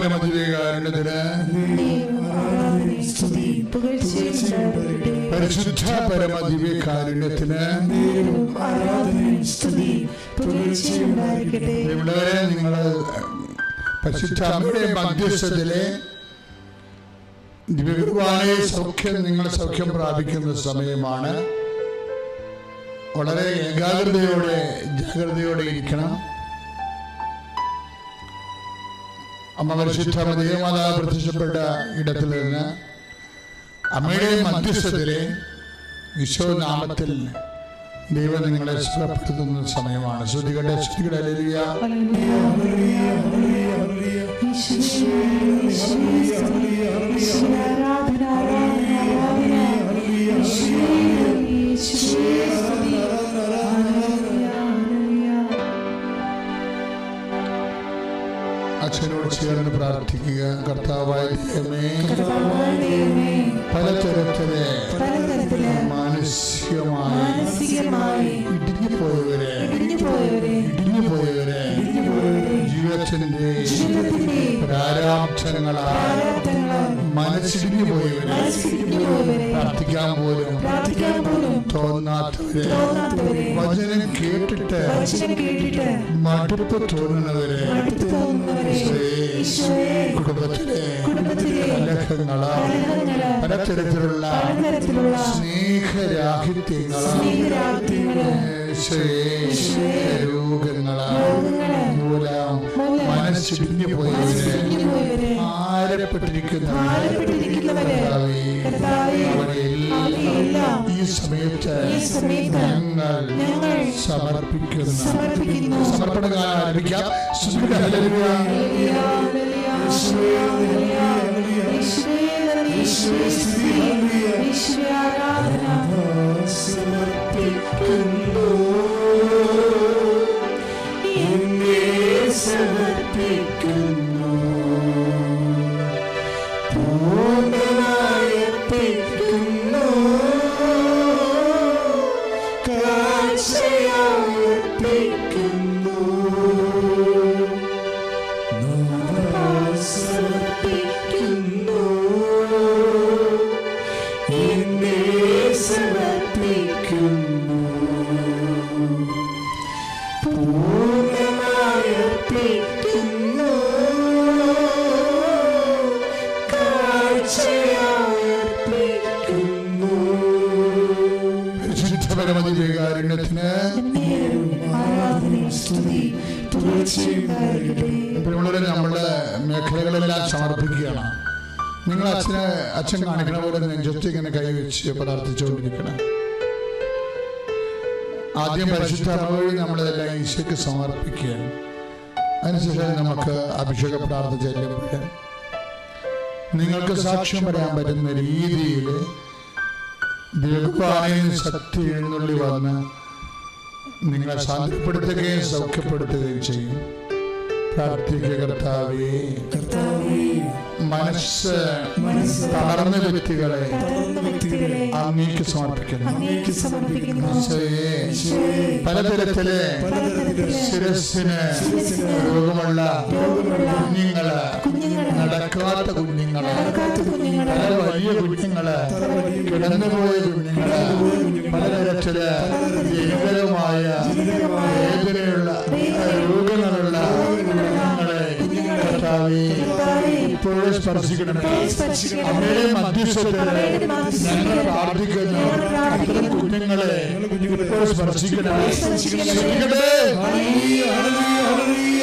ഉണ്ടായിരിക്കട്ടെ. പരിശുദ്ധ പരമദിവേകാരുണ്യത്തിന് ഇവിടെ നിങ്ങൾ പരിശുദ്ധ അമ്മയുടെ മധ്യസ്ഥത്തിലെ ദിവ്യകുർബാനയെ സൗഖ്യം നിങ്ങൾ സൗഖ്യം പ്രാപിക്കുന്ന സമയമാണ് വളരെ ഏകാഗ്രതയോടെ ജാഗ്രതയോടെ ഇരിക്കണം അമ്മ പരിശുദ്ധ ദേവമാതാവ് പ്രത്യക്ഷപ്പെട്ട ഇടത്തിൽ നിന്ന് അമ്മയുടെ മധ്യസ്ഥത്തിലെ വിശ്വനാമത്തിൽ ദൈവം നിങ്ങളെ സുഖപ്പെടുത്തുന്ന സമയമാണ് ശ്രുതികളുടെ ശ്രുതികളെ ഹല്ലേലൂയ. പ്രാർത്ഥിക്കുക. കർത്താവായ ദൈവമേ പലതരത്തിലെ മാനസികമായി ഇടിഞ്ഞു ഇടിഞ്ഞുപോയവരെ ഇടിഞ്ഞുപോയവരെ ഇടിഞ്ഞുപോയവരെ ജീവിതത്തിന്റെ പ്രാരാബ്ധങ്ങളാൽ മനസ്സിടിഞ്ഞു പോയവരെ പ്രാർത്ഥിക്കാൻ പോലും തോന്നാത്തവരെ വചനം കേട്ടിട്ട് മടുപ്പ് തോന്നുന്നവരെ കുടുംബത്തിലെ കലഹങ്ങളാൽ പലതരത്തിലുള്ള പലതരത്തിലുള്ള സ്നേഹരാഹിത്യങ്ങളാൽ പോയവരെ ഭാരപ്പെട്ടിരിക്കുന്നവരെ. അവരെയെല്ലാം ഈ സമയത്ത് ഞങ്ങൾ സമർപ്പിക്കുന്നു. സമർപ്പിക്കുന്നു. ആരംഭിക്കാം. മേഖലകളെല്ലാം സമർപ്പിക്കുകയാണ്. നിങ്ങൾ അച്ഛനെ അച്ഛൻ കാണിക്കുന്ന പോലെ നെഞ്ചത്ത് ഇങ്ങനെ കൈവച്ച് പ്രാർത്ഥിച്ചുകൊണ്ടിരിക്കണം. ആദ്യം പരിശുദ്ധ വഴി നമ്മളെല്ലാം ഈശോയ്ക്ക് സമർപ്പിക്കുകയാണ്. അതിനുശേഷം നമുക്ക് അഭിഷേക പ്രാർത്ഥന ചെല്ലുമ്പോൾ നിങ്ങൾക്ക് സാക്ഷ്യം പറയാൻ പറ്റുന്ന രീതിയിൽ ദീർഘാനയിൽ ശക്തി എഴുന്നള്ളി വന്ന് നിങ്ങളെ ശാന്തിപ്പെടുത്തുകയും സൗഖ്യപ്പെടുത്തുകയും ചെയ്യും. പ്രാർത്ഥിക്കുക കർത്താവേ മനസ്സ് തളർന്ന വ്യക്തികളെ അങ്ങേക്ക് സമർപ്പിക്കുന്നു. പലതരത്തിലെ ശിരസിന് രോഗമുള്ള കുഞ്ഞുങ്ങൾ നടക്കാത്ത കുഞ്ഞുങ്ങൾ പല വലിയ കുഞ്ഞുങ്ങൾ കിടന്നുപോയ കുഞ്ഞുങ്ങൾ പലതരത്തിൽ ജനിതകമായ വേദനയുള്ള രോഗങ്ങളുള്ള ഇപ്പോഴും പ്രാർത്ഥിക്കുന്നു. അത്തരം കുഞ്ഞുങ്ങളെ ഇപ്പോൾ സ്പർശിക്കണം. ഹല്ലേലൂയ,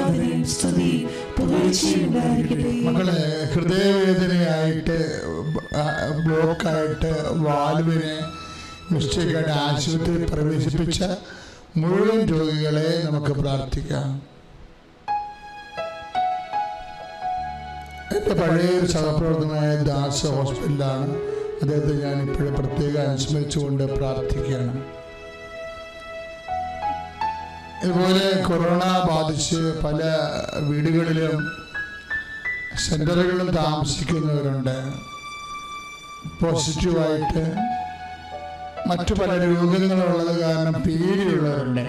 മക്കളെ ഹൃദയവേദനയായിട്ട് ബ്ലോക്കായിട്ട് വാൽവിനെ മിസ്റ്റേക്കായിട്ട് ആശുപത്രിയിൽ പ്രവേശിപ്പിച്ച മുഴുവൻ രോഗികളെ നമുക്ക് പ്രാർത്ഥിക്കാം. എന്റെ പഴയ ഒരു സഹപ്രവർത്തകനായ ദാസ് ഹോസ്പിറ്റലിലാണ് അദ്ദേഹത്തെ ഞാൻ ഇപ്പോഴും പ്രത്യേകം അനുസ്മരിച്ചുകൊണ്ട് പ്രാർത്ഥിക്കുകയാണ്. ഇതുപോലെ കൊറോണ ബാധിച്ച് പല വീടുകളിലും സെന്ററുകളിൽ താമസിക്കുന്നവരുണ്ട്. പോസിറ്റീവായിട്ട് മറ്റു പല രോഗങ്ങളുള്ളത് കാരണം പേടിയുള്ളവരുണ്ട്.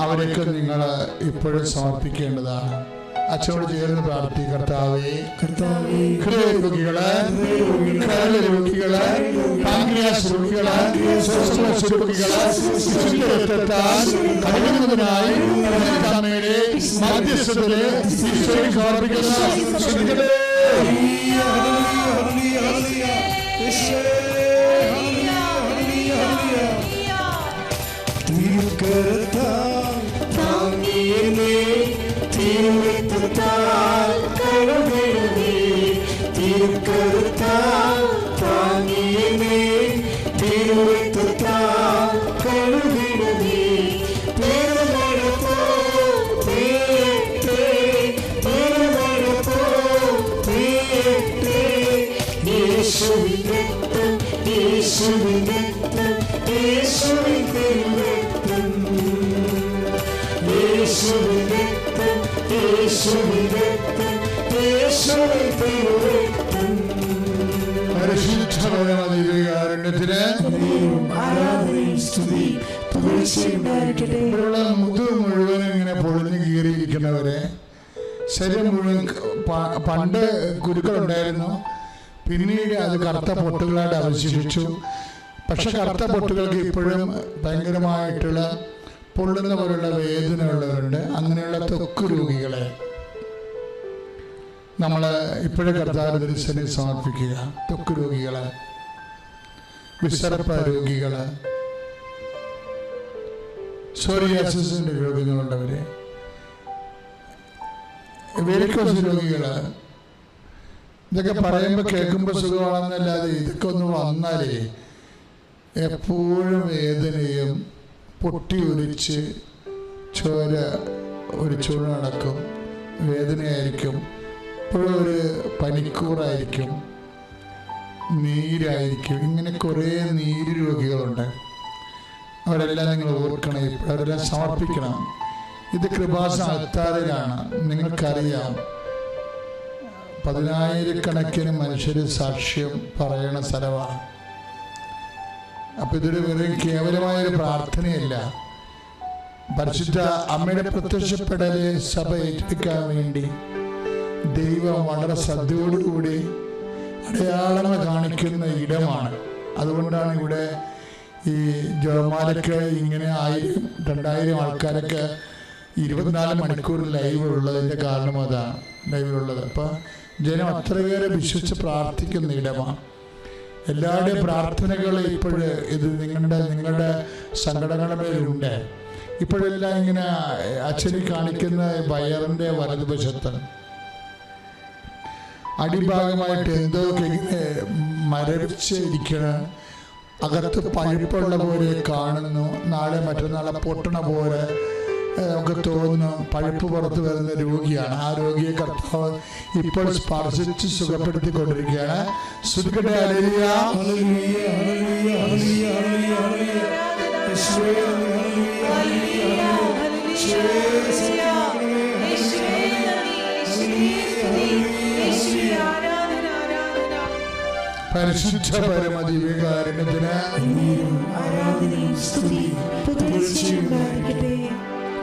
അവരൊക്കെ നിങ്ങൾ ഇപ്പോഴും സമർപ്പിക്കേണ്ടതാണ്. അച്ഛനോട് ചേർന്ന് പ്രാർത്ഥി കർത്താവേ. ഹൃദയ രോഗികൾ കരൾ രോഗികൾ പാങ്ക്രിയാസ് രോഗികൾ ശ്വാസകോശ രോഗികൾ വിശുദ്ധ രക്തത്താൽ കഴുകുന്നതിനായി അമ്മയുടെ മധ്യസ്ഥതയിൽ ഈശോയ്ക്ക് സമർപ്പിക്കുന്ന ശ്രദ്ധിക്കട്ടെ ശരീരം മുഴുവൻ പണ്ട് കുരുക്കളുണ്ടായിരുന്നു പിന്നീട് അത് കറുത്ത പൊട്ടുകളായിട്ട് അവശേഷിച്ചു. പക്ഷെ കറുത്ത പൊട്ടുകൾക്ക് ഇപ്പോഴും ഭയങ്കരമായിട്ടുള്ള പൊള്ളുന്ന പോലുള്ള വേദന ഉള്ളവരുണ്ട്. അങ്ങനെയുള്ള ത്വക്ക് രോഗികളെ നമ്മൾ ഇപ്പോഴും കർത്താവ് ദർശനം സമർപ്പിക്കുക. ത്വക്ക് രോഗികളെ വിസർപ്പ രോഗികൾ സോറിയാസിന്റെ രോഗങ്ങളുള്ളവര്. വെരിക്കോസ് രോഗികൾ ഇതൊക്കെ പറയുമ്പോൾ കേൾക്കുമ്പോൾ സുഖമാണെന്നല്ലാതെ ഇതൊക്കെ ഒന്ന് വന്നാലേ എപ്പോഴും വേദനയും പൊട്ടി ഒലിച്ച് ചോര ഒരു ചുഴ നടക്കും. വേദനയായിരിക്കും. ഇപ്പോഴും ഒരു പനിക്കൂറായിരിക്കും. നീരായിരിക്കും. ഇങ്ങനെ കുറേ നീര് രോഗികളുണ്ട്. അവരെല്ലാം നിങ്ങൾ ഓർക്കണം. ഇപ്പോഴെല്ലാം അവരെല്ലാം സമർപ്പിക്കണം. ഇത് കൃപാശ അത്താറിലാണ് നിങ്ങൾക്കറിയാം. പതിനായിരക്കണക്കിന് മനുഷ്യർ സാക്ഷ്യം പറയണ സ്ഥലമാണ്. അപ്പൊ ഇതൊരു വെറും കേവലമായൊരു പ്രാർത്ഥനയല്ല. പരിശുദ്ധ അമ്മയുടെ പ്രത്യക്ഷപ്പെടലെ സഭ ഏറ്റെടുക്കാൻ വേണ്ടി ദൈവം വളരെ ശ്രദ്ധയോടുകൂടി അടയാളങ്ങൾ കാണിക്കുന്ന ഇടമാണ്. അതുകൊണ്ടാണ് ഇവിടെ ഈ ജോമാലൊക്കെ ഇങ്ങനെ ആയിരം രണ്ടായിരം ആൾക്കാരൊക്കെ ഇരുപത്തിനാല് മണിക്കൂർ ലൈവ് ഉള്ളതിന്റെ കാരണം അതാണ് ലൈവിലുള്ളത് അപ്പം ജനം അത്രയേറെ വിശ്വസിച്ച് പ്രാർത്ഥിക്കുന്ന ഇടമാണ് എല്ലാവരുടെയും പ്രാർത്ഥനകൾ ഇപ്പോഴും ഇത് നിങ്ങളുടെ നിങ്ങളുടെ സങ്കടങ്ങളുടെ മേലുണ്ട്. ഇപ്പോഴെല്ലാം ഇങ്ങനെ അച്ഛനെ കാണിക്കുന്ന വയറിന്റെ വലതുവശത്ത് അടിഭാഗമായിട്ട് എന്തോ മരവിച്ച് ഇരിക്കണ. അകത്ത് പഴുപ്പുള്ള പോലെ കാണുന്നു. നാളെ മറ്റന്നാളെ പൊട്ടണ പോലെ നമുക്ക് തോന്നുന്നു പഴുപ്പ് പുറത്ത് വരുന്ന രോഗിയാണ്. ആ രോഗിയെ കർത്താവ് ഇപ്പോൾ സ്പർശിച്ച് സുഖപ്പെടുത്തിക്കൊണ്ടിരിക്കുകയാണ്. കൊണ്ടിരിക്കുകയാണ് അലരിയ പരിശുദ്ധ പരമദിവികാരണത്തിന് ആരാധനയും സ്തുതി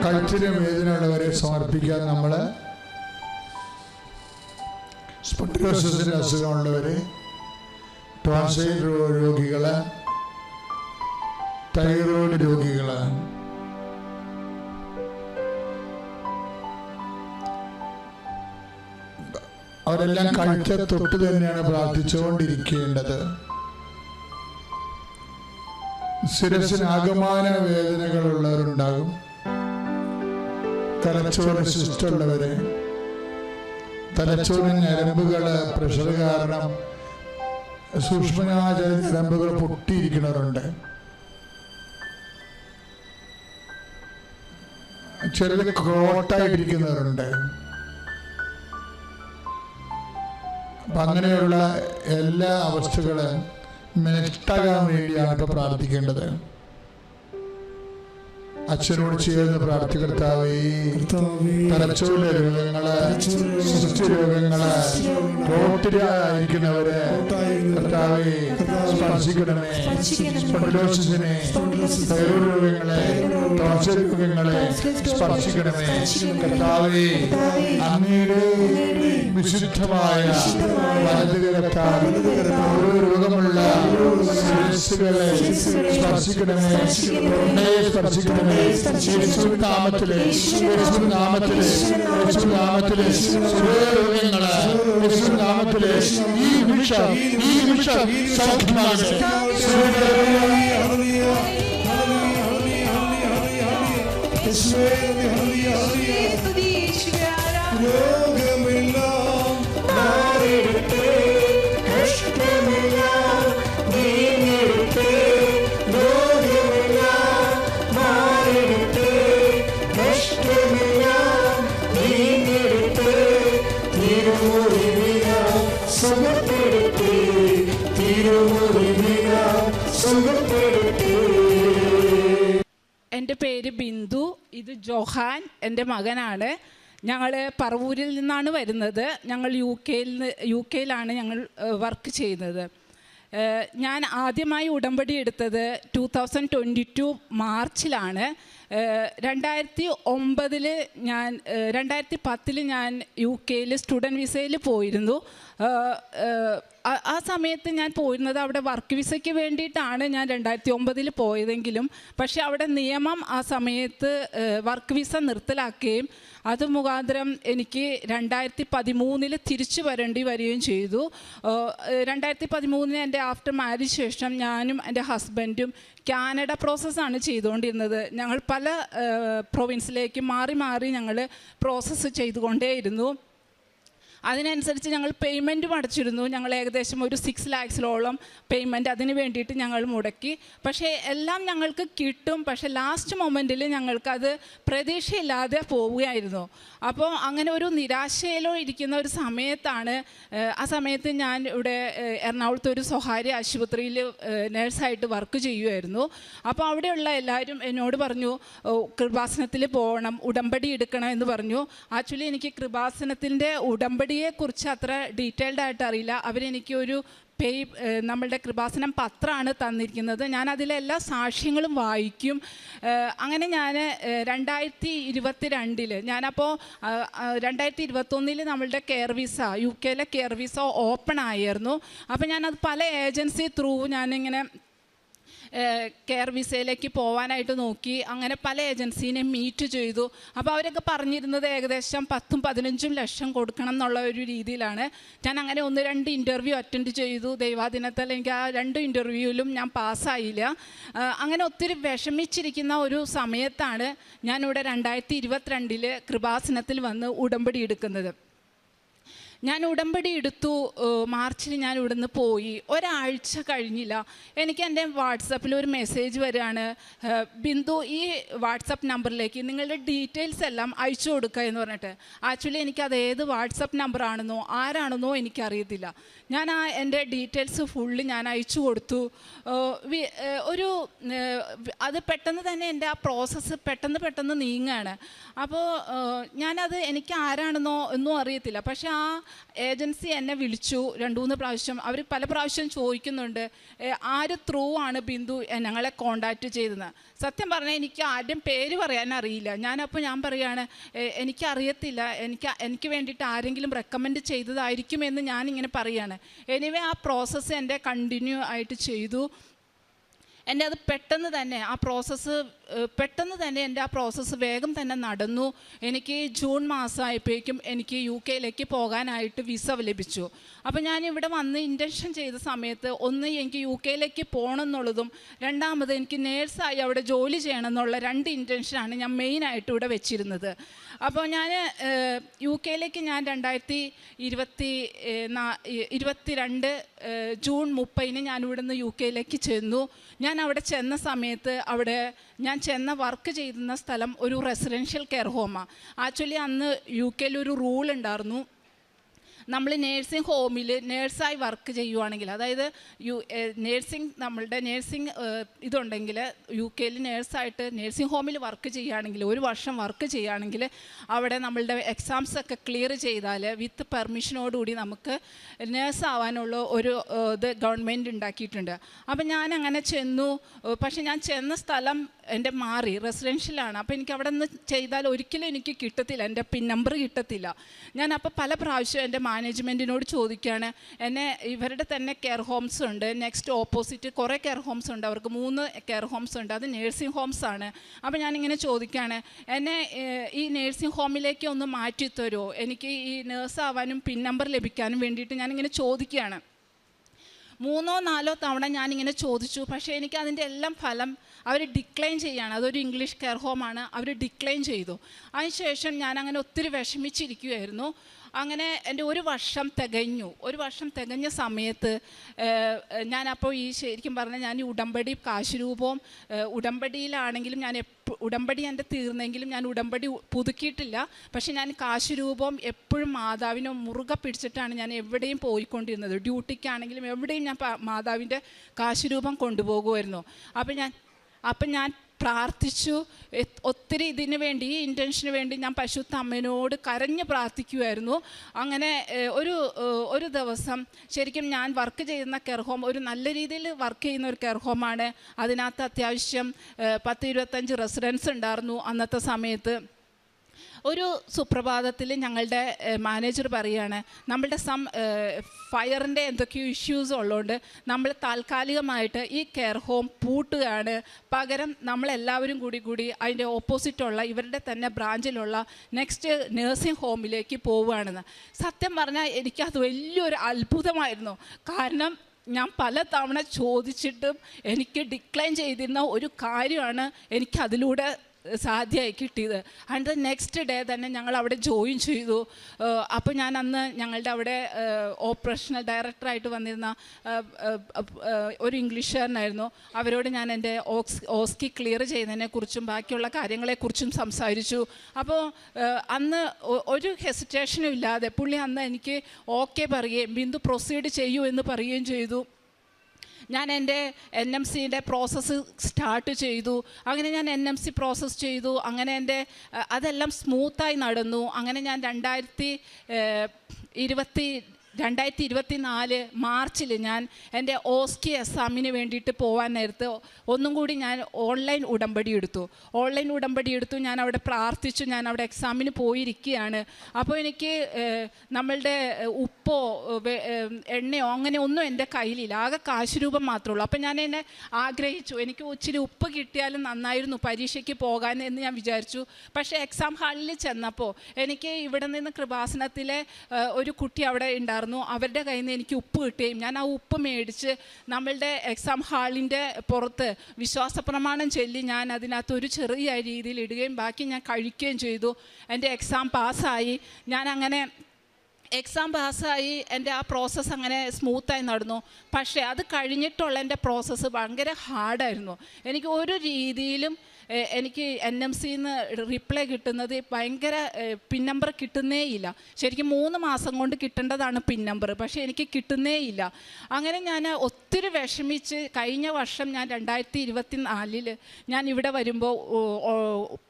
കഴുത്തിന് വേദനയുള്ളവരെ സമർപ്പിക്കാൻ നമ്മൾ സ്പൊട്ടിലോസിന്റെ അസുഖമുള്ളവരെ ടോൺസൈൽ രോഗികൾ തൈറോയിഡ് രോഗികൾ അവരെല്ലാം കഴിച്ച തൊട്ട് തന്നെയാണ് പ്രാർത്ഥിച്ചുകൊണ്ടിരിക്കേണ്ടത്. ശിരസിന് വേദനകളുള്ളവരുണ്ടാകും. തലച്ചോറ് ശിഷ്ടമുള്ളവരെ തലച്ചോറിന് ഞരമ്പുകൾ പ്രഷർ കാരണം സൂക്ഷ്മനായ ഞരമ്പുകൾ പൊട്ടിയിരിക്കുന്നവരുണ്ട്. ചിലത് ക്രോട്ടായിട്ടിരിക്കുന്നവരുണ്ട് അപ്പൊ അങ്ങനെയുള്ള എല്ലാ അവസ്ഥകളും മെനട്ടാകാൻ വേണ്ടിയാണ് ഇപ്പൊ പ്രാർത്ഥിക്കേണ്ടത്. അച്ഛനോട് ചേർന്ന് പ്രാർത്ഥികർത്താവേ കർത്താവേ തലച്ചോറിലെ രോഗങ്ങൾ സൃഷ്ടി രോഗങ്ങൾ റോട്ടിലായിരിക്കുന്നവര് കർത്താവേ സ്പർശിക്കണമേ. സ്പൊണ്ടിലോസിസിനെ തൈറോയ്ഡ് രോഗങ്ങളെ ടോർച്ചർ രോഗങ്ങളെ സ്പർശിക്കണമേ. കർത്താവേ അങ്ങയുടെ വിശുദ്ധമായ വലതുകരത്താൽ ഓരോ രോഗമുള്ള ശിരസ്സുകളെ സ്പർശിക്കണമേ തൊണ്ടയെ സ്പർശിക്കണമേ യേശു നാമത്തിലെ യേശു നാമത്തിലെ യേശു നാമത്തിലെ രോഗങ്ങൾ യേശു നാമത്തിലെ ഈ നിമിഷം ഈ നിമിഷം സൗഖ്യമാകട്ടെ ഹല്ലേലൂയ ഹല്ലേലൂയ ഹല്ലേലൂയ ജോഹാൻ എന്റെ മകനാണ്. ഞങ്ങൾ പറവൂരിൽ നിന്നാണ് വരുന്നത്. ഞങ്ങൾ യു കെയിൽ യു കെയിലാണ് ഞങ്ങൾ വർക്ക് ചെയ്യുന്നത്. ഞാൻ ആദ്യമായി ഉടമ്പടി എടുത്തത് ടു തൗസൻഡ് ട്വന്റി ടു മാർച്ചിലാണ്. രണ്ടായിരത്തി ഒമ്പതിൽ ഞാൻ രണ്ടായിരത്തി പത്തിൽ ഞാൻ യു കെയിൽ സ്റ്റുഡന്റ് വിസയിൽ പോയിരുന്നു. ആ- സമയത്ത് ഞാൻ പോയിരുന്നത് അവിടെ വർക്ക് വിസയ്ക്ക് വേണ്ടിയിട്ടാണ് ഞാൻ രണ്ടായിരത്തി ഒമ്പതിൽ പോയതെങ്കിലും. പക്ഷേ അവിടെ നിയമം ആ സമയത്ത് വർക്ക് വിസ നിർത്തലാക്കുകയും അത് മുഖാന്തരം എനിക്ക് രണ്ടായിരത്തി പതിമൂന്നിൽ തിരിച്ചു വരേണ്ടി വരികയും ചെയ്തു. രണ്ടായിരത്തി പതിമൂന്നിന് എന്റെ ആഫ്റ്റർ മാരേജ് ശേഷം ഞാനും എന്റെ ഹസ്ബൻഡും കാനഡ പ്രോസസ്സാണ് ചെയ്തുകൊണ്ടിരുന്നത്. ഞങ്ങൾ പല പ്രൊവിൻസിലേക്ക് മാറി മാറി ഞങ്ങൾ പ്രോസസ്സ് ചെയ്തുകൊണ്ടേയിരുന്നു. അതിനനുസരിച്ച് ഞങ്ങൾ പേയ്മെന്റും അടച്ചിരുന്നു. ഞങ്ങൾ ഏകദേശം ഒരു സിക്സ് ലാക്സിലോളം പേയ്മെന്റ് അതിന് വേണ്ടിയിട്ട് ഞങ്ങൾ മുടക്കി. പക്ഷേ എല്ലാം ഞങ്ങൾക്ക് കിട്ടും. പക്ഷേ ലാസ്റ്റ് മൊമെന്റിൽ ഞങ്ങൾക്കത് പ്രതീക്ഷയില്ലാതെ പോവുകയായിരുന്നു. അപ്പോൾ അങ്ങനെ ഒരു നിരാശയിലോ ഇരിക്കുന്ന ഒരു സമയത്താണ് ആ സമയത്ത് ഞാൻ ഇവിടെ എറണാകുളത്ത് ഒരു സ്വകാര്യ ആശുപത്രിയിൽ നേഴ്സായിട്ട് വർക്ക് ചെയ്യുമായിരുന്നു അപ്പോൾ അവിടെയുള്ള എല്ലാവരും എന്നോട് പറഞ്ഞു "ഓ, കൃപാസനത്തിൽ പോകണം. ഉടമ്പടി എടുക്കണം എന്ന് പറഞ്ഞു. ആക്ച്വലി എനിക്ക് കൃപാസനത്തിന്റെ ഉടമ്പടിയെക്കുറിച്ച് അത്ര ഡീറ്റെയിൽഡ് ആയിട്ട് അറിയില്ല. അവരെനിക്ക് ഒരു പേ നമ്മളുടെ കൃപാസനം പത്രമാണ് തന്നിരിക്കുന്നത്. ഞാൻ അതിലെ എല്ലാ സാക്ഷ്യങ്ങളും വായിക്കും. അങ്ങനെ ഞാൻ രണ്ടായിരത്തി ഇരുപത്തി രണ്ടിൽ ഞാനപ്പോൾ രണ്ടായിരത്തി ഇരുപത്തൊന്നിൽ നമ്മളുടെ കെയർ വിസ യു കെയിലെ കെയർ വിസ ഓപ്പൺ ആയിരുന്നു. അപ്പോൾ ഞാനത് പല ഏജൻസി ത്രൂ ഞാനിങ്ങനെ കെയർ വിസയിലേക്ക് പോകാനായിട്ട് നോക്കി. അങ്ങനെ പല ഏജൻസീനെ മീറ്റ് ചെയ്തു. അപ്പോൾ അവരൊക്കെ പറഞ്ഞിരുന്നത് ഏകദേശം പത്തും പതിനഞ്ചും ലക്ഷം കൊടുക്കണം എന്നുള്ള ഒരു രീതിയിലാണ്. ഞാൻ അങ്ങനെ ഒന്ന് രണ്ട് ഇന്റർവ്യൂ അറ്റൻഡ് ചെയ്തു. ദൈവാദിനത്തിൽ എനിക്ക് ആ രണ്ട് ഇന്റർവ്യൂവിലും ഞാൻ പാസ്സായില്ല. അങ്ങനെ ഒത്തിരി വിഷമിച്ചിരിക്കുന്ന ഒരു സമയത്താണ് ഞാനിവിടെ രണ്ടായിരത്തി ഇരുപത്തിരണ്ടിൽ കൃപാസനത്തിൽ വന്ന് ഉടമ്പടി എടുക്കുന്നത്. ഞാൻ ഉടമ്പടി എടുത്തു മാർച്ചിൽ ഞാൻ ഇവിടുന്ന് പോയി. ഒരാഴ്ച കഴിഞ്ഞില്ല. എനിക്ക് എന്റെ വാട്സപ്പിൽ ഒരു മെസ്സേജ് വരികയാണ് ബിന്ദു ഈ വാട്സപ്പ് നമ്പറിലേക്ക് നിങ്ങളുടെ ഡീറ്റെയിൽസ് എല്ലാം അയച്ചു കൊടുക്കുക എന്ന് പറഞ്ഞിട്ട്. ആക്ച്വലി എനിക്കത് ഏത് വാട്സപ്പ് നമ്പറാണെന്നോ ആരാണെന്നോ എനിക്കറിയത്തില്ല. ഞാൻ ആ എന്റെ ഡീറ്റെയിൽസ് ഫുള്ള് ഞാൻ അയച്ചു കൊടുത്തു. ഒരു അത് പെട്ടെന്ന് തന്നെ എന്റെ ആ പ്രോസസ്സ് പെട്ടെന്ന് പെട്ടെന്ന് നീങ്ങുകയാണ് അപ്പോൾ ഞാനത് എനിക്ക് ആരാണെന്നോ ഒന്നും അറിയത്തില്ല. പക്ഷേ ആ ഏജൻസി എന്നെ വിളിച്ചു. രണ്ട് മൂന്ന് പ്രാവശ്യം അവർ പല പ്രാവശ്യം ചോദിക്കുന്നുണ്ട് ആര് ത്രൂ ആണ് ബിന്ദു ഞങ്ങളെ കോണ്ടാക്റ്റ് ചെയ്തത്? സത്യം പറഞ്ഞാൽ എനിക്ക് ആദ്യം പേര് പറയാൻ അറിയില്ല. ഞാനപ്പോൾ ഞാൻ പറയുകയാണ് "ഏ, എനിക്കറിയത്തില്ല എനിക്ക് എനിക്ക് വേണ്ടിയിട്ട് ആരെങ്കിലും റെക്കമെൻഡ് ചെയ്തതായിരിക്കുമെന്ന് ഞാനിങ്ങനെ പറയുകയാണ് എനിവേ ആ പ്രോസസ്സ് എന്റെ കണ്ടിന്യൂ ആയിട്ട് ചെയ്തു. എന്റെ അത് പെട്ടെന്ന് തന്നെ ആ പ്രോസസ്സ് പെട്ടെന്ന് തന്നെ എന്റെ ആ പ്രോസസ്സ് വേഗം തന്നെ നടന്നു. എനിക്ക് ജൂൺ മാസമായപ്പോഴേക്കും എനിക്ക് യു കെയിലേക്ക് പോകാനായിട്ട് വിസ ലഭിച്ചു. അപ്പോൾ ഞാൻ ഇവിടെ വന്ന് ഇന്റൻഷൻ ചെയ്ത സമയത്ത് ഒന്ന് എനിക്ക് യു കെയിലേക്ക് പോകണം എന്നുള്ളതും രണ്ടാമത് എനിക്ക് നേഴ്സായി അവിടെ ജോലി ചെയ്യണം എന്നുള്ള രണ്ട് ഇന്റൻഷനാണ് ഞാൻ മെയിനായിട്ട് ഇവിടെ വെച്ചിരുന്നത്. അപ്പോൾ ഞാൻ യു കെയിലേക്ക് ഞാൻ രണ്ടായിരത്തി ഇരുപത്തി ഇരുപത്തി രണ്ട് ജൂൺ മുപ്പതിന് ഞാൻ ഇവിടുന്ന് യു കെയിലേക്ക് ചെന്നു. ഞാൻ അവിടെ ചെന്ന സമയത്ത് അവിടെ ഞാൻ ചെന്ന വർക്ക് ചെയ്യുന്ന സ്ഥലം ഒരു റെസിഡൻഷ്യൽ കെയർ ഹോമാണ് ആക്ച്വലി അന്ന് യു കെയിൽ ഒരു റൂൾ ഉണ്ടായിരുന്നു. നമ്മൾ നേഴ്സിംഗ് ഹോമിൽ നേഴ്സായി വർക്ക് ചെയ്യുവാണെങ്കിൽ അതായത് യു നേഴ്സിംഗ് നമ്മളുടെ നേഴ്സിംഗ് ഇതുണ്ടെങ്കിൽ യു കെയിൽ നേഴ്സായിട്ട് നേഴ്സിംഗ് ഹോമിൽ വർക്ക് ചെയ്യുകയാണെങ്കിൽ ഒരു വർഷം വർക്ക് ചെയ്യുകയാണെങ്കിൽ അവിടെ നമ്മളുടെ എക്സാംസ് ഒക്കെ ക്ലിയർ ചെയ്താൽ വിത്ത് പെർമിഷനോടുകൂടി നമുക്ക് നേഴ്സ് ആവാനുള്ള ഒരു ഇത് ഗവൺമെന്റ് ഉണ്ടാക്കിയിട്ടുണ്ട്. അപ്പം ഞാൻ അങ്ങനെ ചെന്നു പക്ഷേ ഞാൻ ചെന്ന സ്ഥലം എന്റെ മാറി റെസിഡൻഷ്യലാണ് അപ്പോൾ എനിക്ക് അവിടെ നിന്ന് ചെയ്താൽ ഒരിക്കലും എനിക്ക് കിട്ടത്തില്ല. എന്റെ പിൻ നമ്പർ കിട്ടത്തില്ല. ഞാൻ അപ്പോൾ പല പ്രാവശ്യം എന്റെ മാനേജ്മെന്റിനോട് ചോദിക്കുകയാണ് എന്നെ ഇവരുടെ തന്നെ കെയർ ഹോംസ് ഉണ്ട്. നെക്സ്റ്റ് ഓപ്പോസിറ്റ് കുറേ കെയർ ഹോംസ് ഉണ്ട്. അവർക്ക് മൂന്ന് കെയർ ഹോംസ് ഉണ്ട്. അത് നേഴ്സിംഗ് ഹോംസ് ആണ്. അപ്പോൾ ഞാനിങ്ങനെ ചോദിക്കുകയാണ് എന്നെ ഈ നേഴ്സിംഗ് ഹോമിലേക്ക് ഒന്ന് മാറ്റി തരുമോ എനിക്ക് ഈ നേഴ്സ് ആവാനും പിൻ നമ്പർ ലഭിക്കാനും വേണ്ടിയിട്ട് ഞാനിങ്ങനെ ചോദിക്കുകയാണ്. മൂന്നോ നാലോ തവണ ഞാനിങ്ങനെ ചോദിച്ചു. പക്ഷേ എനിക്ക് അതിന്റെ എല്ലാം ഫലം അവർ ഡിക്ലൈൻ ചെയ്യാണ്. അതൊരു ഇംഗ്ലീഷ് കെയർ ഹോമാണ് അവർ ഡിക്ലൈൻ ചെയ്തു. അതിനുശേഷം ഞാൻ അങ്ങനെ ഒത്തിരി വിഷമിച്ചിരിക്കുകയായിരുന്നു അങ്ങനെ എന്റെ ഒരു വർഷം തികഞ്ഞു. ഒരു വർഷം തികഞ്ഞ സമയത്ത് ഞാനപ്പോൾ ഈ ശരിക്കും പറഞ്ഞാൽ ഞാൻ ഈ ഉടമ്പടി കാശുരൂപവും ഉടമ്പടിയിലാണെങ്കിലും ഞാൻ ഉടമ്പടി എന്റെ തീർന്നെങ്കിലും ഞാൻ ഉടമ്പടി പുതുക്കിയിട്ടില്ല. പക്ഷേ ഞാൻ കാശുരൂപം എപ്പോഴും മാതാവിനെ മുറുകെ പിടിച്ചിട്ടാണ് ഞാൻ എവിടെയും പോയിക്കൊണ്ടിരുന്നത്. ഡ്യൂട്ടിക്കാണെങ്കിലും എവിടെയും ഞാൻ മാതാവിന്റെ കാശുരൂപം കൊണ്ടുപോകുമായിരുന്നു. അപ്പം ഞാൻ അപ്പം ഞാൻ പ്രാർത്ഥിച്ചു. ഒത്തിരി ഇതിന് വേണ്ടി ഈ ഇന്റൻഷന് വേണ്ടി ഞാൻ പശുത്ത അമ്മേനോട് കരഞ്ഞ് പ്രാർത്ഥിക്കുമായിരുന്നു അങ്ങനെ ഒരു ഒരു ദിവസം ശരിക്കും ഞാൻ വർക്ക് ചെയ്യുന്ന കെയർ ഹോം ഒരു നല്ല രീതിയിൽ വർക്ക് ചെയ്യുന്ന ഒരു കെയർ ഹോമാണ് അതിനകത്ത് അത്യാവശ്യം പത്ത് ഇരുപത്തഞ്ച് റെസിഡൻസ് ഉണ്ടായിരുന്നു അന്നത്തെ സമയത്ത്. ഒരു സുപ്രഭാതത്തിൽ ഞങ്ങളുടെ മാനേജർ പറയുകയാണ് നമ്മളുടെ സം ഫയറിന്റെ എന്തൊക്കെയോ ഇഷ്യൂസ് ഉള്ളതുകൊണ്ട് നമ്മൾ താൽക്കാലികമായിട്ട് ഈ കെയർ ഹോം പൂട്ടുകയാണ്. പകരം നമ്മളെല്ലാവരും കൂടി കൂടി അതിന്റെ ഓപ്പോസിറ്റുള്ള ഇവരുടെ തന്നെ ബ്രാഞ്ചിലുള്ള നെക്സ്റ്റ് നേഴ്സിംഗ് ഹോമിലേക്ക് പോവുകയാണെന്ന്. സത്യം പറഞ്ഞാൽ എനിക്കത് വലിയൊരു അത്ഭുതമായിരുന്നു. കാരണം ഞാൻ പല തവണ ചോദിച്ചിട്ടും എനിക്ക് ഡിക്ലൈൻ ചെയ്തിരുന്ന ഒരു കാര്യമാണ് എനിക്ക് അതിലൂടെ സാധ്യമായി കിട്ടിയത്. ആൻഡ് ദ നെക്സ്റ്റ് ഡേ തന്നെ ഞങ്ങൾ അവിടെ ജോയിൻ ചെയ്തു. അപ്പോൾ ഞാൻ അന്ന് ഞങ്ങളുടെ അവിടെ ഓപ്പറേഷണൽ ഡയറക്ടറായിട്ട് വന്നിരുന്ന ഒരു ഇംഗ്ലീഷുകാരനായിരുന്നു. അവരോട് ഞാൻ എന്റെ ഓക്സ് ഓസ്കി ക്ലിയർ ചെയ്യുന്നതിനെക്കുറിച്ചും ബാക്കിയുള്ള കാര്യങ്ങളെക്കുറിച്ചും സംസാരിച്ചു. അപ്പോൾ അന്ന് ഒരു ഹെസിറ്റേഷനും ഇല്ലാതെ പുള്ളി അന്ന് എനിക്ക് ഓക്കെ പറയുകയും ബിന്ദു പ്രൊസീഡ് ചെയ്യൂ എന്ന് പറയുകയും ചെയ്തു. ഞാൻ എന്റെ എൻ എം സിന്റെ പ്രോസസ്സ് സ്റ്റാർട്ട് ചെയ്തു. അങ്ങനെ ഞാൻ എൻ എം സി പ്രോസസ്സ് ചെയ്തു. അങ്ങനെ എന്റെ അതെല്ലാം സ്മൂത്തായി നടന്നു. അങ്ങനെ ഞാൻ രണ്ടായിരത്തി ഇരുപത്തി രണ്ടായിരത്തി ഇരുപത്തി നാല് മാർച്ചിൽ ഞാൻ എന്റെ ഓസ്കി എക്സാമിന് വേണ്ടിയിട്ട് പോകാൻ നേരത്ത് ഒന്നും കൂടി ഞാൻ ഓൺലൈൻ ഉടമ്പടി എടുത്തു. ഓൺലൈൻ ഉടമ്പടി എടുത്തു ഞാൻ അവിടെ പ്രാർത്ഥിച്ചു ഞാൻ അവിടെ എക്സാമിന് പോയിരിക്കുകയാണ്. അപ്പോൾ എനിക്ക് നമ്മളുടെ ഉപ്പോ എണ്ണയോ അങ്ങനെ ഒന്നും എന്റെ കയ്യിലില്ല. ആകെ കാശ് രൂപം മാത്രമേ ഉള്ളൂ. അപ്പോൾ ഞാൻ എന്നെ ആഗ്രഹിച്ചു. എനിക്ക് ഒച്ചിരി ഉപ്പ് കിട്ടിയാലും നന്നായിരുന്നു പരീക്ഷയ്ക്ക് പോകാൻ എന്ന് ഞാൻ വിചാരിച്ചു. പക്ഷേ എക്സാം ഹാളിൽ ചെന്നപ്പോൾ എനിക്ക് ഇവിടെ നിന്ന് കൃപാസനത്തിലെ ഒരു കുട്ടി അവിടെ ഉണ്ടായിരുന്നു. അവരുടെ കയ്യിൽ നിന്ന് എനിക്ക് ഉപ്പ് കിട്ടുകയും ഞാൻ ആ ഉപ്പ് മേടിച്ച് നമ്മളുടെ എക്സാം ഹാളിന്റെ പുറത്ത് വിശ്വാസ പ്രമാണം ചൊല്ലി ഞാൻ അതിനകത്ത് ഒരു ചെറിയ രീതിയിൽ ഇടുകയും ബാക്കി ഞാൻ കഴിക്കുകയും ചെയ്തു. എന്റെ എക്സാം പാസ്സായി ഞാൻ അങ്ങനെ എക്സാം പാസ്സായി എന്റെ ആ പ്രോസസ്സ് അങ്ങനെ സ്മൂത്തായി നടന്നു. പക്ഷേ അത് കഴിഞ്ഞിട്ടുള്ള എന്റെ പ്രോസസ്സ് ഭയങ്കര ഹാർഡായിരുന്നു എനിക്ക് ഒരു രീതിയിലും എനിക്ക് എൻ എം സിന്ന് റിപ്ലൈ കിട്ടുന്നത് ഭയങ്കര പിൻ നമ്പർ കിട്ടുന്നേ ഇല്ല ശരിക്കും മൂന്ന് മാസം കൊണ്ട് കിട്ടേണ്ടതാണ് പിൻ നമ്പർ പക്ഷേ എനിക്ക് കിട്ടുന്നേ ഇല്ല അങ്ങനെ ഞാൻ ഒത്തിരി വിഷമിച്ച് കഴിഞ്ഞ വർഷം ഞാൻ രണ്ടായിരത്തി ഇരുപത്തി നാലിൽ ഞാൻ ഇവിടെ വരുമ്പോൾ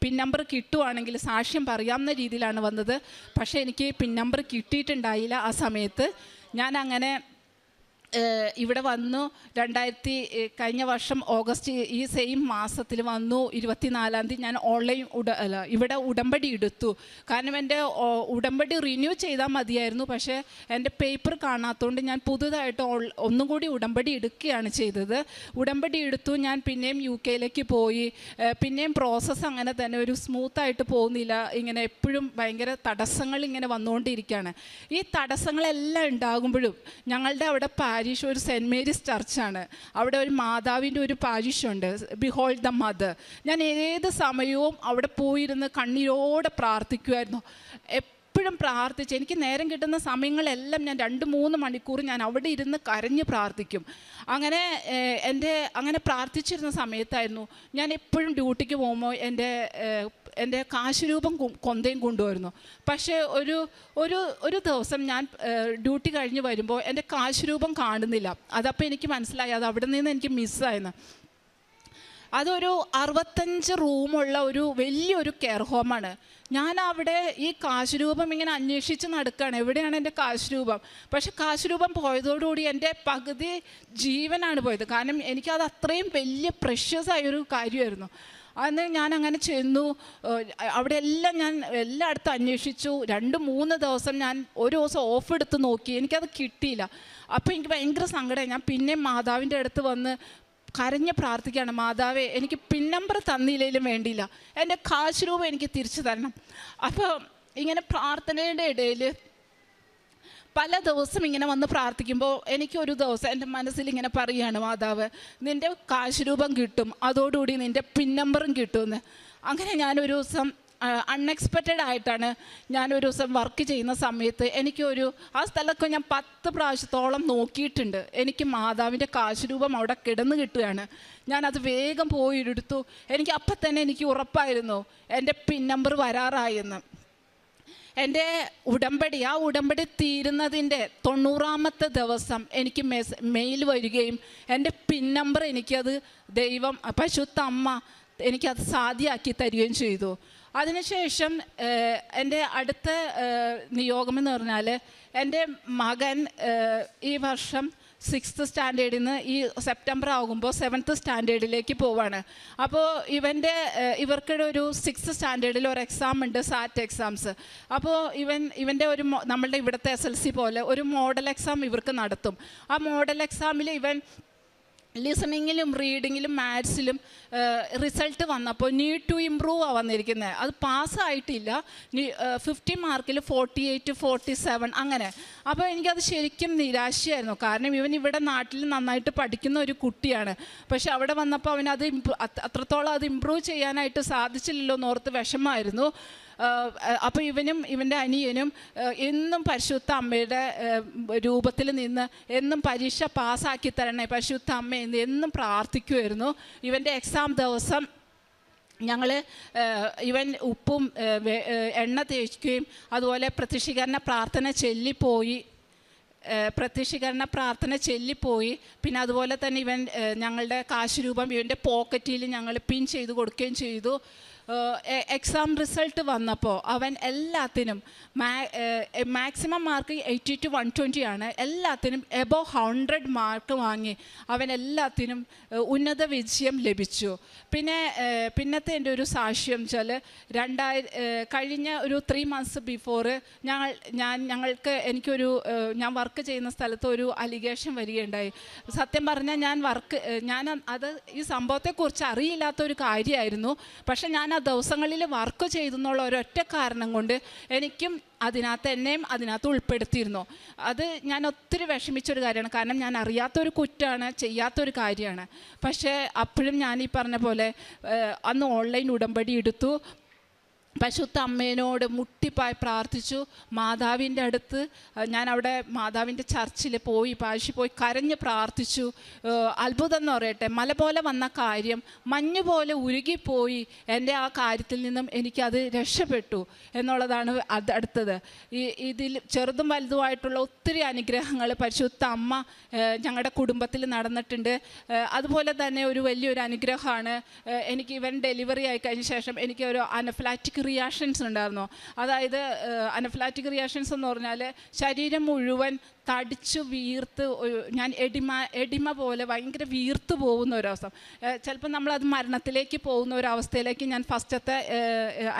പിൻ നമ്പർ കിട്ടുവാണെങ്കിൽ സാക്ഷ്യം പറയാവുന്ന രീതിയിലാണ് വന്നത്. പക്ഷേ എനിക്ക് പിൻ നമ്പർ കിട്ടിയിട്ടുണ്ടായില്ല ആ സമയത്ത്. ഞാൻ അങ്ങനെ ഇവിടെ വന്നു. രണ്ടായിരത്തി കഴിഞ്ഞ വർഷം ഓഗസ്റ്റ് ഈ സെയിം മാസത്തിൽ വന്നു. ഇരുപത്തിനാലാം തീയതി ഞാൻ ഓൺലൈൻ ഉട അല്ല ഇവിടെ ഉടമ്പടി എടുത്തു. കാരണം എന്റെ ഉടമ്പടി റിന്യൂ ചെയ്താൽ മതിയായിരുന്നു. പക്ഷേ എന്റെ പേപ്പർ കാണാത്തതുകൊണ്ട് ഞാൻ പുതുതായിട്ട് ഒന്നും കൂടി ഉടമ്പടി എടുക്കുകയാണ് ചെയ്തത്. ഉടമ്പടി എടുത്തു. ഞാൻ പിന്നെയും യു കെയിലേക്ക് പോയി. പിന്നെയും പ്രോസസ്സ് അങ്ങനെ തന്നെ ഒരു സ്മൂത്തായിട്ട് പോകുന്നില്ല. ഇങ്ങനെ എപ്പോഴും ഭയങ്കര തടസ്സങ്ങൾ ഇങ്ങനെ വന്നുകൊണ്ടിരിക്കുകയാണ്. ഈ തടസ്സങ്ങളെല്ലാം ഉണ്ടാകുമ്പോഴും ഞങ്ങളുടെ അവിടെ പാരിഷ് ഒരു സെന്റ് മേരീസ് ചർച്ചാണ്. അവിടെ ഒരു മാതാവിന്റെ ഒരു പാരിഷുണ്ട്. ബിഹോൾഡ് ദ മദർ ഞാൻ ഏത് സമയവും അവിടെ പോയിരുന്ന് കണ്ണീരോടെ പ്രാർത്ഥിക്കുമായിരുന്നു എപ്പോഴും പ്രാർത്ഥിച്ച് എനിക്ക് നേരം കിട്ടുന്ന സമയങ്ങളെല്ലാം ഞാൻ രണ്ട് മൂന്ന് മണിക്കൂർ ഞാൻ അവിടെ ഇരുന്ന് കരഞ്ഞ് പ്രാർത്ഥിക്കും. അങ്ങനെ എന്റെ അങ്ങനെ പ്രാർത്ഥിച്ചിരുന്ന സമയത്തായിരുന്നു ഞാൻ എപ്പോഴും ഡ്യൂട്ടിക്ക് പോകുമ്പോൾ എന്റെ എന്റെ കാശുരൂപം കൊന്തയും കൊണ്ടുവരുന്നു. പക്ഷേ ഒരു ഒരു ഒരു ദിവസം ഞാൻ ഡ്യൂട്ടി കഴിഞ്ഞ് വരുമ്പോൾ എന്റെ കാശുരൂപം കാണുന്നില്ല. അതപ്പോൾ എനിക്ക് മനസ്സിലായി അത് അവിടെ നിന്ന് എനിക്ക് മിസ്സായെന്ന്. അതൊരു അറുപത്തഞ്ച് റൂമുള്ള ഒരു വലിയൊരു കെയർ ഹോമാണ്. ഞാൻ അവിടെ ഈ കാശുരൂപം ഇങ്ങനെ അന്വേഷിച്ച് നടക്കുകയാണ് എവിടെയാണ് എന്റെ കാശുരൂപം? പക്ഷെ കാശുരൂപം പോയതോടുകൂടി എന്റെ പകുതി ജീവനാണ് പോയത്. കാരണം എനിക്കത് അത്രയും വലിയ പ്രഷ്യസ് ആയൊരു കാര്യമായിരുന്നു. അന്ന് ഞാൻ അങ്ങനെ ചെന്നു അവിടെ എല്ലാം ഞാൻ എല്ലായിടത്തും അന്വേഷിച്ചു. രണ്ട് മൂന്ന് ദിവസം ഞാൻ ഒരു ദിവസം ഓഫ് എടുത്ത് നോക്കി. എനിക്കത് കിട്ടിയില്ല. അപ്പോൾ എനിക്ക് ഭയങ്കര സങ്കടമായി. ഞാൻ പിന്നെ മാതാവിന്റെ അടുത്ത് വന്ന് കരഞ്ഞ് പ്രാർത്ഥിക്കുകയാണ് മാതാവേ എനിക്ക് പിൻ നമ്പർ തന്നില്ലെങ്കിലും വേണ്ടിയില്ല. എന്റെ കാശ് രൂപ എനിക്ക് തിരിച്ചു തരണം. അപ്പോൾ ഇങ്ങനെ പ്രാർത്ഥനയുടെ ഇടയിൽ പല ദിവസം ഇങ്ങനെ വന്ന് പ്രാർത്ഥിക്കുമ്പോൾ എനിക്കൊരു ദിവസം എന്റെ മനസ്സിൽ ഇങ്ങനെ പറയുകയാണ് മാതാവ് നിന്റെ കാശ് രൂപം കിട്ടും. അതോടുകൂടി നിന്റെ പിൻ നമ്പറും കിട്ടുമെന്ന്. അങ്ങനെ ഞാനൊരു ദിവസം അൺഎക്സ്പെക്റ്റഡ് ആയിട്ടാണ് ഞാനൊരു ദിവസം വർക്ക് ചെയ്യുന്ന സമയത്ത് എനിക്കൊരു ആ സ്ഥലമൊക്കെ ഞാൻ പത്ത് പ്രാവശ്യത്തോളം നോക്കിയിട്ടുണ്ട്. എനിക്ക് മാതാവിന്റെ കാശുരൂപം അവിടെ കിടന്ന് കിട്ടുകയാണ്. ഞാനത് വേഗം പോയി എടുത്തു. എനിക്ക് അപ്പം തന്നെ എനിക്ക് ഉറപ്പായിരുന്നു എന്റെ പിൻ നമ്പർ വരാറായെന്ന്. എന്റെ ഉടമ്പടി ആ ഉടമ്പടി തീരുന്നതിന്റെ തൊണ്ണൂറാമത്തെ ദിവസം എനിക്ക് മെസ് മെയിൽ വരികയും എന്റെ പിൻ നമ്പർ എനിക്കത് ദൈവം പശുത്ത അമ്മ എനിക്കത് സാധ്യമാക്കി തരികയും ചെയ്തു. അതിനുശേഷം എന്റെ അടുത്ത നിയോഗമെന്ന് പറഞ്ഞാൽ എന്റെ മകൻ ഈ വർഷം സിക്സ്ത് സ്റ്റാൻഡേർഡിൽ നിന്ന് ഈ സെപ്റ്റംബർ ആകുമ്പോൾ സെവൻത്ത് സ്റ്റാൻഡേർഡിലേക്ക് പോവാണ്. അപ്പോൾ ഇവന്റെ ഇവർക്കിടെ ഒരു സിക്സ് സ്റ്റാൻഡേർഡിൽ ഒരു എക്സാം ഉണ്ട് സാറ്റ് എക്സാംസ് അപ്പോൾ ഇവൻ ഇവന്റെ ഒരു നമ്മളുടെ ഇവിടുത്തെ എസ് എൽ സി പോലെ ഒരു മോഡൽ എക്സാം ഇവർക്ക് നടത്തും. ആ മോഡൽ എക്സാമിൽ ഇവൻ ലിസണിങ്ങിലും റീഡിങ്ങിലും മാത്സിലും റിസൾട്ട് വന്നപ്പോൾ നീഡ് ടു ഇമ്പ്രൂവ് ആ വന്നിരിക്കുന്നത് അത് പാസ്സായിട്ടില്ല ഫിഫ്റ്റി മാർക്കിൽ ഫോർട്ടി എയ്റ്റ് ഫോർട്ടി സെവൻ അങ്ങനെ. അപ്പോൾ എനിക്കത് ശരിക്കും നിരാശയായിരുന്നു. കാരണം ഇവൻ ഇവിടെ നാട്ടിൽ നന്നായിട്ട് പഠിക്കുന്ന ഒരു കുട്ടിയാണ്. പക്ഷെ അവിടെ വന്നപ്പോൾ അവനത് അത്രത്തോളം അത് ഇമ്പ്രൂവ് ചെയ്യാനായിട്ട് സാധിച്ചില്ലല്ലോ എന്നോർത്ത് വിഷമമായിരുന്നു. അപ്പോൾ ഇവനും ഇവന്റെ അനിയനും എന്നും പരിശുദ്ധ അമ്മയുടെ രൂപത്തിൽ നിന്ന് എന്നും പരീക്ഷ പാസ്സാക്കി തരണേ. പരിശുദ്ധ അമ്മ എന്ന് എന്നും പ്രാർത്ഥിക്കുമായിരുന്നു ഇവന്റെ എക്സാം ദിവസം ഞങ്ങൾ ഇവൻ ഉപ്പും എണ്ണ തേക്കുകയും അതുപോലെ പ്രതിഷ്ഠീകരണ പ്രാർത്ഥന ചൊല്ലിപ്പോയി. പ്രത്യക്ഷീകരണ പ്രാർത്ഥന ചൊല്ലിപ്പോയി. പിന്നെ അതുപോലെ തന്നെ ഇവൻ ഞങ്ങളുടെ കാശ് രൂപം ഇവന്റെ പോക്കറ്റിൽ ഞങ്ങൾ പിൻ ചെയ്ത് കൊടുക്കുകയും ചെയ്തു. എക്സാം റിസൾട്ട് വന്നപ്പോൾ അവൻ എല്ലാത്തിനും maximum mark eighty two one twenty ആണ്. എല്ലാത്തിനും എബോ ഹൺഡ്രഡ് മാർക്ക് വാങ്ങി അവൻ എല്ലാത്തിനും ഉന്നത വിജയം ലഭിച്ചു. പിന്നെ പിന്നത്തെ എന്റെ ഒരു സാക്ഷ്യം വെച്ചാൽ രണ്ടായിര കഴിഞ്ഞ ഒരു ത്രീ മന്ത്സ് ബിഫോർ ഞങ്ങൾ ഞാൻ ഞങ്ങൾക്ക് എനിക്കൊരു ഞാൻ വർക്ക് ചെയ്യുന്ന സ്ഥലത്ത് ഒരു അലിഗേഷൻ വരികയുണ്ടായി. സത്യം പറഞ്ഞാൽ ഞാൻ വർക്ക് ഞാൻ അത് ഈ സംഭവത്തെക്കുറിച്ച് അറിയില്ലാത്ത ഒരു കാര്യമായിരുന്നു. പക്ഷേ ഞാൻ ദിവസങ്ങളിൽ വർക്ക് ചെയ്തെന്നുള്ള ഒരൊറ്റ കാരണം കൊണ്ട് എനിക്കും അതിനകത്ത് എന്നെയും അതിനകത്ത് ഉൾപ്പെടുത്തിയിരുന്നു. അത് ഞാൻ ഒത്തിരി വിഷമിച്ചൊരു കാര്യമാണ്. കാരണം ഞാൻ അറിയാത്തൊരു കുറ്റമാണ് ചെയ്യാത്തൊരു കാര്യമാണ്. പക്ഷേ അപ്പോഴും ഞാൻ ഈ പറഞ്ഞ പോലെ അന്ന് ഓൺലൈൻ ഉടമ്പടി എടുത്തു. പശുത്ത അമ്മേനോട് മുട്ടിപ്പായി പ്രാർത്ഥിച്ചു. മാതാവിന്റെ അടുത്ത് ഞാൻ അവിടെ മാതാവിന്റെ ചർച്ചിൽ പോയി പാശി പോയി കരഞ്ഞ് പ്രാർത്ഥിച്ചു. അത്ഭുതം എന്ന് പറയട്ടെ മല പോലെ വന്ന കാര്യം മഞ്ഞ് പോലെ ഉരുകിപ്പോയി എന്റെ ആ കാര്യത്തിൽ നിന്നും എനിക്കത് രക്ഷപ്പെട്ടു എന്നുള്ളതാണ് അത് അടുത്തത്. ഈ ഇതിൽ ചെറുതും വലുതുമായിട്ടുള്ള ഒത്തിരി അനുഗ്രഹങ്ങൾ പരിശുദ്ധ അമ്മ ഞങ്ങളുടെ കുടുംബത്തിൽ നടന്നിട്ടുണ്ട്. അതുപോലെ തന്നെ ഒരു വലിയൊരു അനുഗ്രഹമാണ്. എനിക്ക് ഇവൻ ഡെലിവറി ആയി കഴിഞ്ഞ ശേഷം എനിക്ക് ഒരു അനഫ്ലാറ്റിക് റിയാക്ഷൻസ് ഉണ്ടായിരുന്നു? അതായത് അനഫ്ലാറ്റിക് റിയാക്ഷൻസ് എന്ന് പറഞ്ഞാൽ ശരീരം മുഴുവൻ തടിച്ചു വീർത്ത് ഞാൻ എടിമ എടിമ പോലെ ഭയങ്കര വീർത്ത് പോകുന്ന ഒരവസ്ഥ. ചിലപ്പോൾ നമ്മളത് മരണത്തിലേക്ക് പോകുന്ന ഒരവസ്ഥയിലേക്ക് ഞാൻ ഫസ്റ്റത്തെ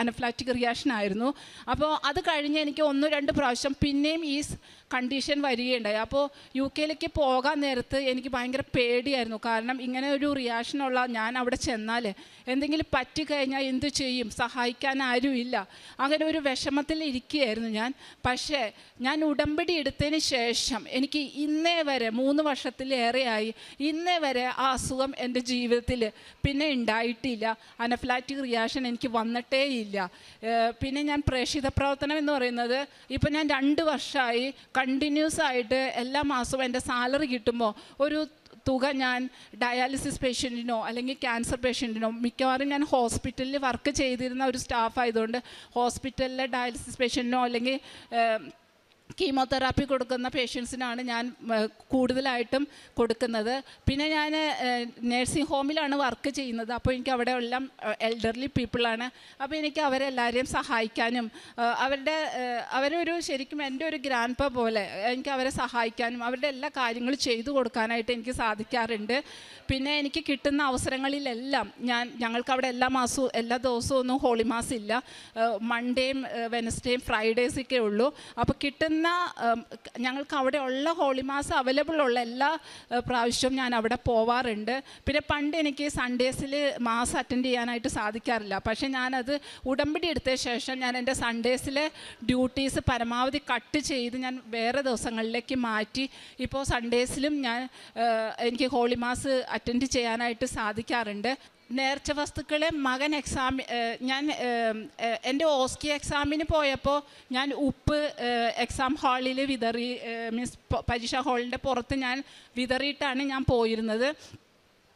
അനഫ്ലാറ്റിക് റിയാക്ഷൻ ആയിരുന്നു. അപ്പോൾ അത് കഴിഞ്ഞ് എനിക്ക് ഒന്ന് രണ്ട് പ്രാവശ്യം പിന്നെയും ഈ കണ്ടീഷൻ വരികയുണ്ടായി. അപ്പോൾ യു കെയിലേക്ക് പോകാൻ നേരത്ത് എനിക്ക് ഭയങ്കര പേടിയായിരുന്നു. കാരണം ഇങ്ങനെ ഒരു റിയാക്ഷൻ ഉള്ള ഞാൻ അവിടെ ചെന്നാൽ എന്തെങ്കിലും പറ്റിക്കഴിഞ്ഞാൽ എന്തു ചെയ്യും? സഹായിക്കാൻ ആരും ഇല്ല. അങ്ങനെ ഒരു വിഷമത്തിൽ ഇരിക്കുകയായിരുന്നു ഞാൻ. പക്ഷേ ഞാൻ ഉടമ്പടി എടുത്തതിന് ശേഷം എനിക്ക് ഇന്നേ വരെ മൂന്ന് വർഷത്തിലേറെയായി ഇന്നേ വരെ ആ അസുഖം എന്റെ ജീവിതത്തിൽ പിന്നെ ഉണ്ടായിട്ടില്ല. അനഫ്ലാറ്റിക് റിയാക്ഷൻ എനിക്ക് വന്നിട്ടേ ഇല്ല പിന്നെ ഞാൻ പ്രേക്ഷിത പ്രവർത്തനം എന്ന് പറയുന്നത് ഇപ്പം ഞാൻ രണ്ട് വർഷമായി കണ്ടിന്യൂസ് ആയിട്ട് എല്ലാ മാസവും എന്റെ സാലറി കിട്ടുമ്പോൾ ഒരു തുക ഞാൻ ഡയാലിസിസ് പേഷ്യന്റിനോ അല്ലെങ്കിൽ ക്യാൻസർ പേഷ്യന്റിനോ മിക്കവാറും ഞാൻ ഹോസ്പിറ്റലിൽ വർക്ക് ചെയ്തിരുന്ന ഒരു സ്റ്റാഫ് ആയതുകൊണ്ട് ഹോസ്പിറ്റലിലെ ഡയാലിസിസ് പേഷ്യന്റിനോ അല്ലെങ്കിൽ കീമോതെറാപ്പി കൊടുക്കുന്ന പേഷ്യൻസിനാണ് ഞാൻ കൂടുതലായിട്ടും കൊടുക്കുന്നത്. പിന്നെ ഞാൻ നേഴ്സിംഗ് ഹോമിലാണ് വർക്ക് ചെയ്യുന്നത്. അപ്പോൾ എനിക്ക് അവിടെ എല്ലാം എൽഡർലി പീപ്പിളാണ്. അപ്പോൾ എനിക്ക് അവരെല്ലാവരെയും സഹായിക്കാനും അവരുടെ അവരൊരു ശരിക്കും എന്റെ ഒരു ഗ്രാൻഡ് പ പോലെ എനിക്ക് അവരെ സഹായിക്കാനും അവരുടെ എല്ലാ കാര്യങ്ങളും ചെയ്തു കൊടുക്കാനായിട്ട് എനിക്ക് സാധിക്കാറുണ്ട്. പിന്നെ എനിക്ക് കിട്ടുന്ന അവസരങ്ങളിലെല്ലാം ഞാൻ ഞങ്ങൾക്ക് അവിടെ എല്ലാ മാസവും എല്ലാ ദിവസവും ഒന്നും ഹോളി മാസം ഇല്ല മൺഡേയും വെനസ്ഡേയും ഫ്രൈഡേസൊക്കെ ഉള്ളൂ. അപ്പോൾ കിട്ടുന്ന ഉം, ഞങ്ങൾക്ക് അവിടെ ഉള്ള ഹോളി മാസ് അവൈലബിൾ ഉള്ള എല്ലാ പ്രാവശ്യവും ഞാൻ അവിടെ പോവാറുണ്ട്. പിന്നെ പണ്ട് എനിക്ക് സൺഡേസിൽ മാസ് അറ്റൻഡ് ചെയ്യാനായിട്ട് സാധിക്കാറില്ല. പക്ഷേ ഞാനത് ഉടമ്പടി എടുത്ത ശേഷം ഞാൻ എന്റെ സൺഡേസിലെ ഡ്യൂട്ടീസ് പരമാവധി കട്ട് ചെയ്ത് ഞാൻ വേറെ ദിവസങ്ങളിലേക്ക് മാറ്റി. ഇപ്പോൾ സൺഡേസിലും ഞാൻ എനിക്ക് ഹോളി മാസ് അറ്റൻഡ് ചെയ്യാനായിട്ട് സാധിക്കാറുണ്ട്. നേർച്ച വസ്തുക്കളെ മകൻ എക്സാമി ഞാൻ എന്റെ ഓസ്കി എക്സാമിന് പോയപ്പോൾ ഞാൻ ഉപ്പ് എക്സാം ഹാളിൽ വിതറി മീൻസ് പരീക്ഷ ഹാളിന്റെ പുറത്ത് ഞാൻ വിതറിയിട്ടാണ് ഞാൻ പോയിരുന്നത്.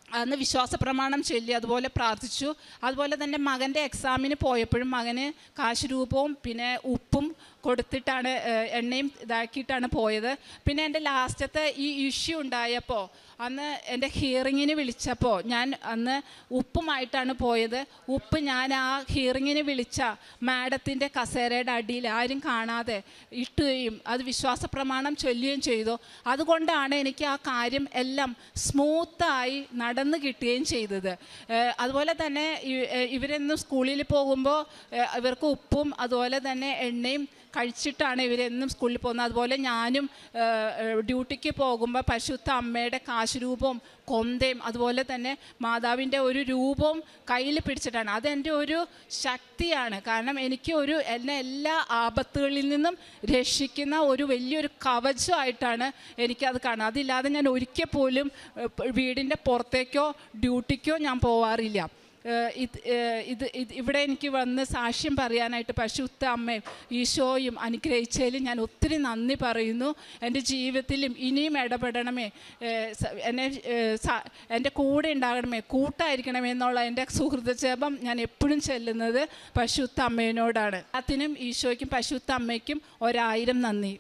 അന്ന് വിശ്വാസ പ്രമാണം ചൊല്ലി അതുപോലെ പ്രാർത്ഥിച്ചു. അതുപോലെ തന്നെ മകന്റെ എക്സാമിന് പോയപ്പോഴും മകന് കാശ് രൂപവും പിന്നെ ഉപ്പും കൊടുത്തിട്ടാണ് എണ്ണയും ഇതാക്കിയിട്ടാണ് പോയത്. പിന്നെ എന്റെ ലാസ്റ്റത്തെ ഈ ഇഷ്യൂ ഉണ്ടായപ്പോൾ അന്ന് എന്റെ ഹിയറിങ്ങിന് വിളിച്ചപ്പോൾ ഞാൻ അന്ന് ഉപ്പുമായിട്ടാണ് പോയത്. ഉപ്പ് ഞാൻ ആ ഹിയറിങ്ങിന് വിളിച്ച മാഡത്തിന്റെ കസേരയുടെ അടിയിൽ ആരും കാണാതെ ഇട്ടുകയും അത് വിശ്വാസ പ്രമാണം ചൊല്ലുകയും ചെയ്തു. അതുകൊണ്ടാണ് എനിക്ക് ആ കാര്യം എല്ലാം സ്മൂത്തായി നടന്നു കിട്ടുകയും ചെയ്തത്. അതുപോലെ തന്നെ ഇവരെന്നും സ്കൂളിൽ പോകുമ്പോൾ ഇവർക്ക് ഉപ്പും അതുപോലെ തന്നെ എണ്ണയും കഴിച്ചിട്ടാണ് ഇവരെന്നും സ്കൂളിൽ പോകുന്നത്. അതുപോലെ ഞാനും ഡ്യൂട്ടിക്ക് പോകുമ്പോൾ പരിശുദ്ധ അമ്മയുടെ കാശുരൂപവും കൊന്തയും അതുപോലെ തന്നെ മാതാവിന്റെ ഒരു രൂപവും കയ്യിൽ പിടിച്ചിട്ടാണ്. അതെന്റെ ഒരു ശക്തിയാണ്. കാരണം എനിക്ക് ഒരു എന്നെ എല്ലാ ആപത്തുകളിൽ നിന്നും രക്ഷിക്കുന്ന ഒരു വലിയൊരു കവചമായിട്ടാണ് എനിക്കത് കാണുന്നത്. അതില്ലാതെ ഞാൻ ഒരിക്കൽ പോലും വീടിന്റെ പുറത്തേക്കോ ഡ്യൂട്ടിക്കോ ഞാൻ പോവാറില്ല. ഇത് ഇവിടെ എനിക്ക് വന്ന് സാക്ഷ്യം പറയാനായിട്ട് പശുത്ത അമ്മയും ഈശോയും അനുഗ്രഹിച്ചതിൽ ഞാൻ ഒത്തിരി നന്ദി പറയുന്നു. എന്റെ ജീവിതത്തിലും ഇനിയും ഇടപെടണമേ. എന്നെ എന്റെ കൂടെ ഉണ്ടാകണമേ. കൂട്ടായിരിക്കണമേ എന്നുള്ള എന്റെ സുഹൃതജപം ഞാൻ എപ്പോഴും ചെല്ലുന്നത് പശുത്ത അമ്മയോടാണ് അതിനും ഈശോയ്ക്കും പശുത്ത അമ്മയ്ക്കും ഒരായിരം നന്ദി.